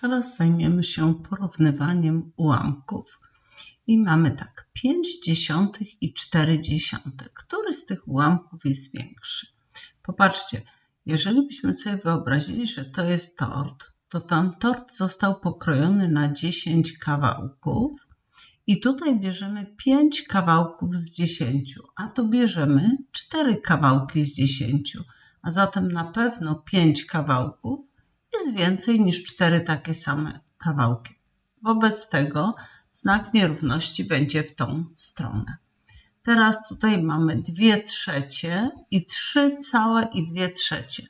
Teraz zajmiemy się porównywaniem ułamków. I mamy tak, 5 dziesiątych i 4 dziesiąte. Który z tych ułamków jest większy? Popatrzcie, jeżeli byśmy sobie wyobrazili, że to jest tort, to ten tort został pokrojony na 10 kawałków i tutaj bierzemy 5 kawałków z 10, a tu bierzemy 4 kawałki z 10, a zatem na pewno 5 kawałków jest więcej niż cztery takie same kawałki. Wobec tego znak nierówności będzie w tą stronę. Teraz tutaj mamy dwie trzecie i trzy całe i dwie trzecie.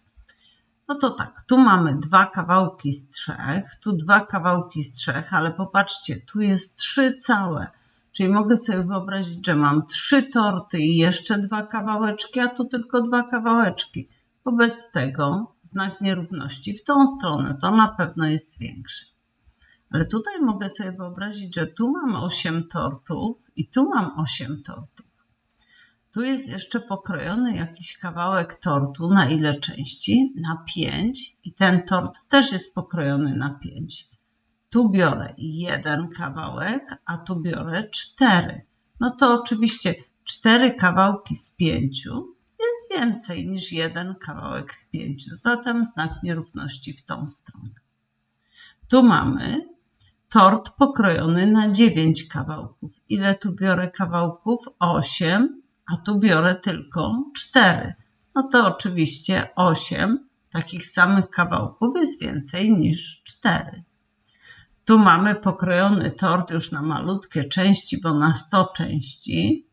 No to tak, tu mamy dwa kawałki z trzech, tu dwa kawałki z trzech, ale popatrzcie, tu jest trzy całe. Czyli mogę sobie wyobrazić, że mam trzy torty i jeszcze dwa kawałeczki, a tu tylko dwa kawałeczki. Wobec tego znak nierówności w tą stronę to na pewno jest większy. Ale tutaj mogę sobie wyobrazić, że tu mam 8 tortów i tu mam 8 tortów. Tu jest jeszcze pokrojony jakiś kawałek tortu. Na ile części? Na 5 i ten tort też jest pokrojony na 5. Tu biorę jeden kawałek, a tu biorę 4. No to oczywiście 4 kawałki z 5 jest więcej niż jeden kawałek z pięciu, zatem znak nierówności w tą stronę. Tu mamy tort pokrojony na 9 kawałków. Ile tu biorę kawałków? 8, a tu biorę tylko 4. No to oczywiście 8 takich samych kawałków jest więcej niż 4. Tu mamy pokrojony tort już na malutkie części, bo na 100 części.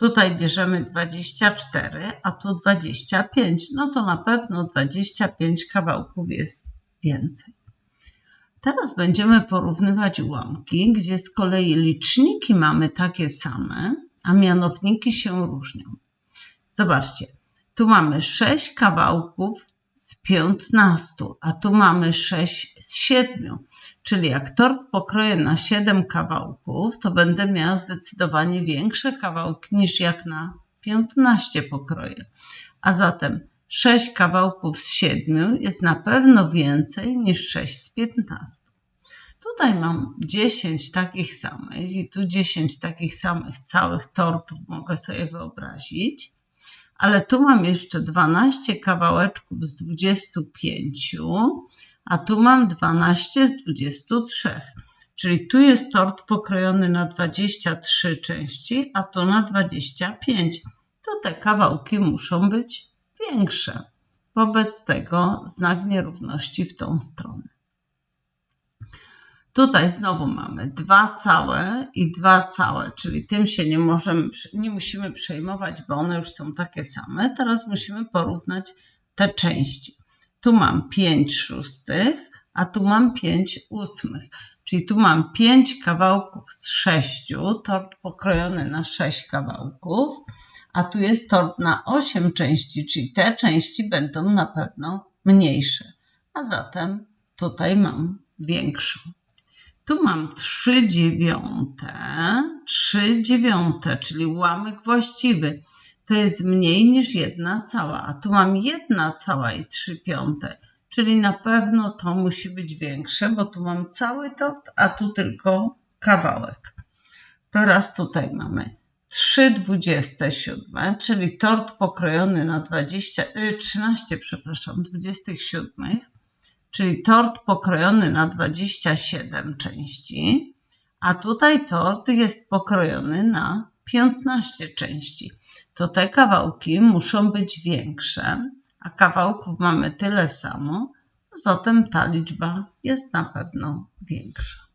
Tutaj bierzemy 24, a tu 25. No to na pewno 25 kawałków jest więcej. Teraz będziemy porównywać ułamki, gdzie z kolei liczniki mamy takie same, a mianowniki się różnią. Zobaczcie, tu mamy 6 kawałków z 15, a tu mamy 6 z 7. Czyli jak tort pokroję na 7 kawałków, to będę miała zdecydowanie większe kawałki niż jak na 15 pokroję. A zatem 6 kawałków z 7 jest na pewno więcej niż 6 z 15. Tutaj mam 10 takich samych i tu 10 takich samych całych tortów mogę sobie wyobrazić ale tu mam jeszcze 12 kawałeczków z 25, a tu mam 12 z 23. Czyli tu jest tort pokrojony na 23 części, a tu na 25. To te kawałki muszą być większe. Wobec tego znak nierówności w tą stronę. Tutaj znowu mamy dwa całe i dwa całe, czyli tym się nie, możemy, nie musimy przejmować, bo one już są takie same. Teraz musimy porównać te części. Tu mam 5 szóstych, a tu mam 5 ósmych. Czyli tu mam 5 kawałków z 6, tort pokrojony na 6 kawałków, a tu jest tort na 8 części, czyli te części będą na pewno mniejsze. A zatem tutaj mam większą. Tu mam 3 dziewiąte, 3 dziewiąte, czyli ułamek właściwy. To jest mniej niż jedna cała, a tu mam jedna cała i 3 piąte, czyli na pewno to musi być większe, bo tu mam cały tort, a tu tylko kawałek. Teraz tutaj mamy 3 dwudzieste siódme, czyli tort pokrojony na 20, 13, y, przepraszam, 27 czyli tort pokrojony na 27 części, a tutaj tort jest pokrojony na 15 części. To te kawałki muszą być większe, a kawałków mamy tyle samo, zatem ta liczba jest na pewno większa.